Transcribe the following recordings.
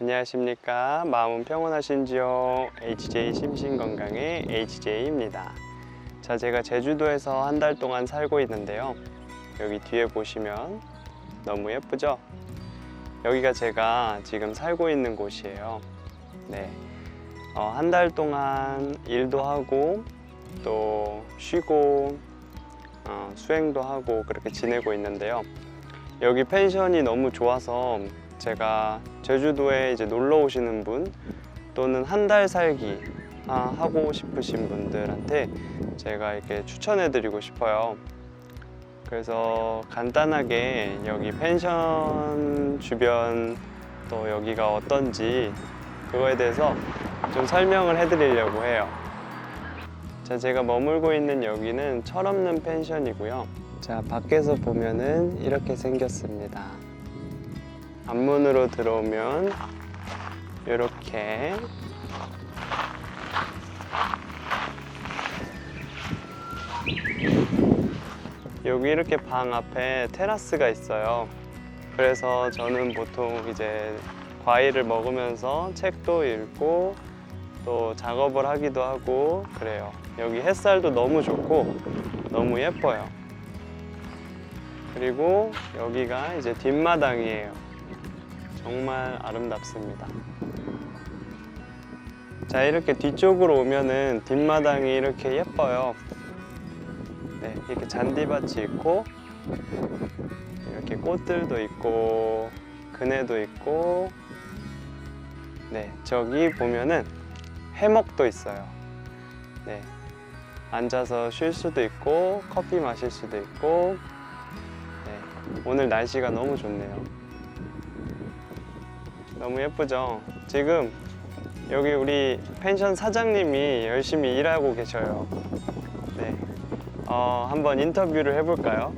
안녕하십니까. 마음은 평온하신지요. HJ 심신건강의 HJ입니다. 자, 제가 제주도에서 한 달 동안 살고 있는데요. 여기 뒤에 보시면 너무 예쁘죠? 여기가 제가 지금 살고 있는 곳이에요. 네. 어, 한 달 동안 일도 하고 또 쉬고 어, 수행도 하고 그렇게 지내고 있는데요. 여기 펜션이 너무 좋아서 제가 제주도에 이제 놀러 오시는 분 또는 한 달 살기 아, 하고 싶으신 분들한테 제가 이렇게 추천해 드리고 싶어요. 그래서 간단하게 여기 펜션 주변 또 여기가 어떤지 그거에 대해서 좀 설명을 해 드리려고 해요. 자, 제가 머물고 있는 여기는 철없는 펜션이고요. 자, 밖에서 보면은 이렇게 생겼습니다. 앞문으로 들어오면 이렇게 여기 이렇게 방 앞에 테라스가 있어요. 그래서 저는 보통 이제 과일을 먹으면서 책도 읽고 또 작업을 하기도 하고 그래요. 여기 햇살도 너무 좋고 너무 예뻐요. 그리고 여기가 이제 뒷마당이에요. 정말 아름답습니다. 자, 이렇게 뒤쪽으로 오면은 뒷마당이 이렇게 예뻐요. 네, 이렇게 잔디밭이 있고, 이렇게 꽃들도 있고, 그네도 있고, 네, 저기 보면은 해먹도 있어요. 네, 앉아서 쉴 수도 있고, 커피 마실 수도 있고, 네, 오늘 날씨가 너무 좋네요. 너무 예쁘죠? 지금 여기 우리 펜션 사장님이 열심히 일하고 계셔요. 네. 어, 한번 인터뷰를 해볼까요?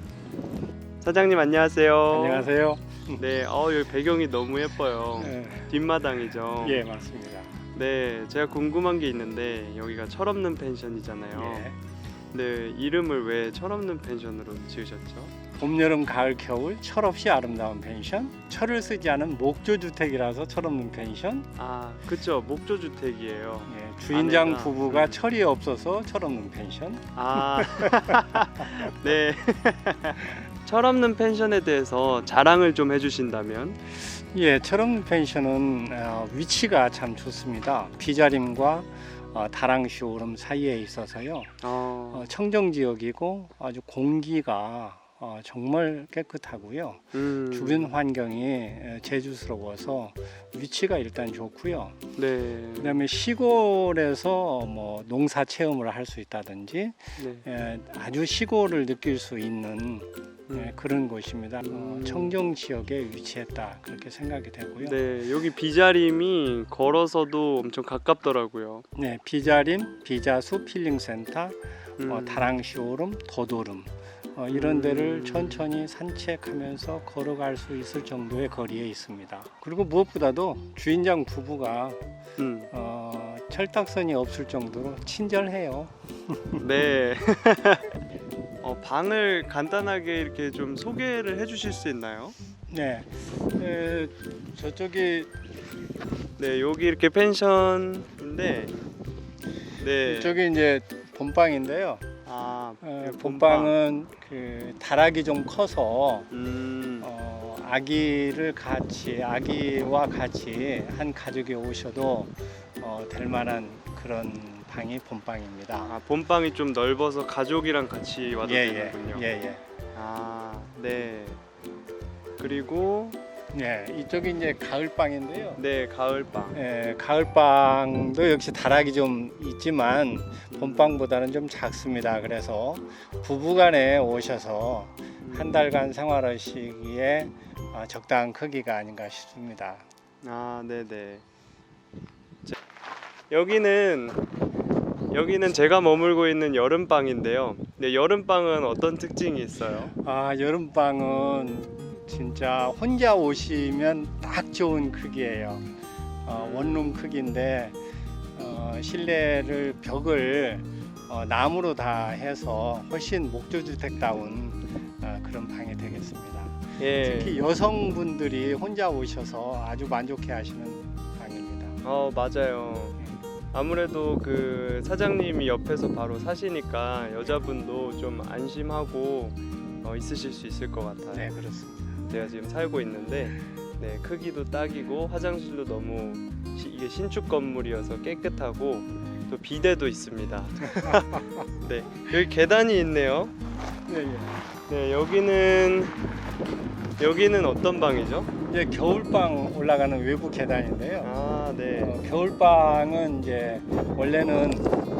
사장님 안녕하세요. 안녕하세요. 네, 어, 여기 배경이 너무 예뻐요. 네. 뒷마당이죠. 예, 맞습니다. 네, 제가 궁금한 게 있는데 여기가 철없는 펜션이잖아요. 예. 네, 이름을 왜 철없는 펜션으로 지으셨죠? 봄, 여름, 가을, 겨울 철없이 아름다운 펜션. 철을 쓰지 않은 목조 주택이라서 철없는 펜션. 아, 그쵸. 목조 주택이에요. 예, 주인장 아내가- 부부가 철이 없어서 철없는 펜션. 아, 네. 철없는 펜션에 대해서 자랑을 좀 해주신다면? 예, 철없는 펜션은 어, 위치가 참 좋습니다. 비자림과 어, 다랑 쇼룸 사이에 있어서요. 어, 어, 청정 지역이고 아주 공기가 어, 정말 깨끗하고요. 음, 주변 환경이 에, 제주스러워서 위치가 일단 좋고요. 네, 그다음에 시골에서 뭐 농사 체험을 할 수 있다든지 네, 에, 아주 시골을 느낄 수 있는 에, 음, 그런 곳입니다. 어, 음. 청정 지역에 위치했다 그렇게 생각이 되고요. 네, 여기 비자림이 걸어서도 엄청 가깝더라고요. 네, 비자림, 비자수 필링센터, 음, 어, 다랑 쇼룸, 도도름 어, 이런 데를 음. 천천히 산책하면서 걸어갈 수 있을 정도의 거리에 있습니다. 그리고 무엇보다도 주인장 부부가 음, 어, 철딱선이 없을 정도로 친절해요. 네. 어, 방을 간단하게 이렇게 좀 소개를 해주실 수 있나요? 네, 에, 저쪽이 네, 여기 이렇게 펜션인데, 네, 저기 이제 본방인데요. 아, 어, 네, 본방은? 그 다락이 좀 커서 음, 어, 아기를 같이 아기와 같이 한 가족이 오셔도 어, 될 만한 그런 방이 본방입니다. 아, 본방이 좀 넓어서 가족이랑 같이 와도 예, 되는군요. 예, 예, 아, 네. 그리고 예. 예, 이쪽이 이제 가을 방인데요. 네, 가을방. 예, 가을 방도 역시 다락이 좀 있지만 본방보다는 좀 작습니다. 그래서 부부간에 오셔서 한 달간 생활하시기에 아, 적당한 크기가 아닌가 싶습니다. 아, 네, 네. 자, 여기는 여기는 제가 머물고 있는 여름방인데요. 네, 여름방은 어떤 특징이 있어요? 아 여름방은 진짜 혼자 오시면 딱 좋은 크기예요. 어, 원룸 크기인데 어, 실내를 벽을 어, 나무로 다 해서 훨씬 목조주택다운 어, 그런 방이 되겠습니다. 예. 특히 여성분들이 혼자 오셔서 아주 만족해 하시는 방입니다. 어 맞아요. 아무래도 그 사장님이 옆에서 바로 사시니까 여자분도 좀 안심하고 어, 있으실 수 있을 것 같아요. 네, 그렇습니다. 제가 지금 살고 있는데 네, 크기도 딱이고 화장실도 너무 시- 이게 신축 건물이어서 깨끗하고 또 비대도 있습니다. 네, 여기 계단이 있네요. 네, 예. 네, 여기는 여기는 어떤 방이죠? 이제 겨울방 올라가는 외부 계단인데요. 아, 네. 어, 겨울방은 이제 원래는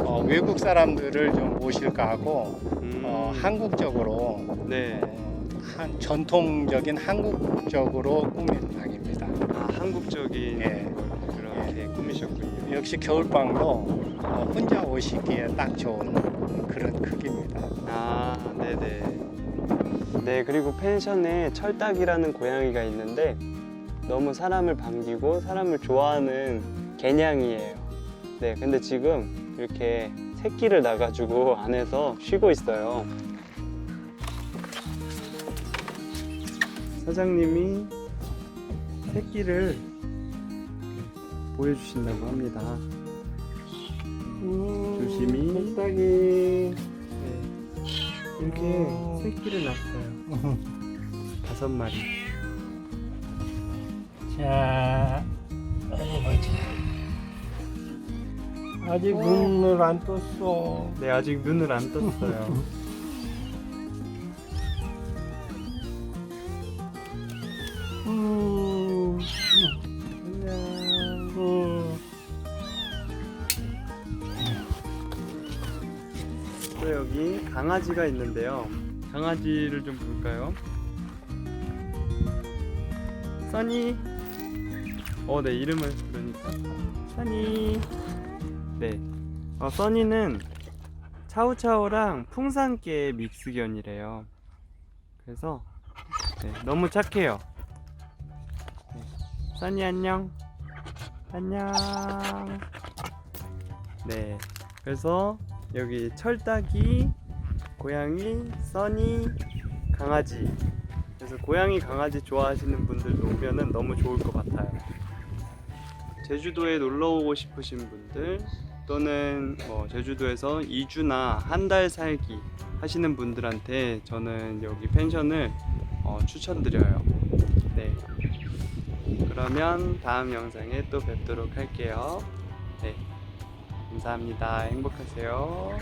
어, 외국 사람들을 좀 모실까 하고 음, 어, 한국적으로 네. 어, 한 전통적인 한국적으로 꾸민 방입니다. 아, 한국적인 예. 걸 그렇게 꾸미셨군요. 역시 겨울방도 어, 혼자 오시기에 딱 좋은 그런 크기입니다. 아, 네네. 네, 그리고 펜션에 철딱이라는 고양이가 있는데 너무 사람을 반기고 사람을 좋아하는 개냥이에요. 네, 근데 지금 이렇게 새끼를 낳아가지고 안에서 쉬고 있어요. 사장님이 새끼를 보여주신다고 합니다. 조심히. 철딱이. 네. 이렇게 음. 새끼를 낳았어요. 다섯 마리. 자, 어디 보자. 아직 눈을 안 떴어. 네, 아직 눈을 안 떴어요. 음, 안녕. 음. 또 여기 강아지가 있는데요. 강아지를 좀 볼까요? 써니. 어, 네 이름을 부르니까 써니. 네. 어, 써니는 차우차우랑 풍산개 믹스견이래요. 그래서 네, 너무 착해요. 네. 써니 안녕. 안녕. 네. 그래서 여기 철딱이, 고양이, 써니, 강아지. 그래서 고양이, 강아지 좋아하시는 분들도 오면은 너무 좋을 것 같아요. 제주도에 놀러 오고 싶으신 분들 또는 뭐 제주도에서 2주나 한 달 살기 하시는 분들한테 저는 여기 펜션을 어, 추천드려요. 네. 그러면 다음 영상에 또 뵙도록 할게요. 네. 감사합니다. 행복하세요.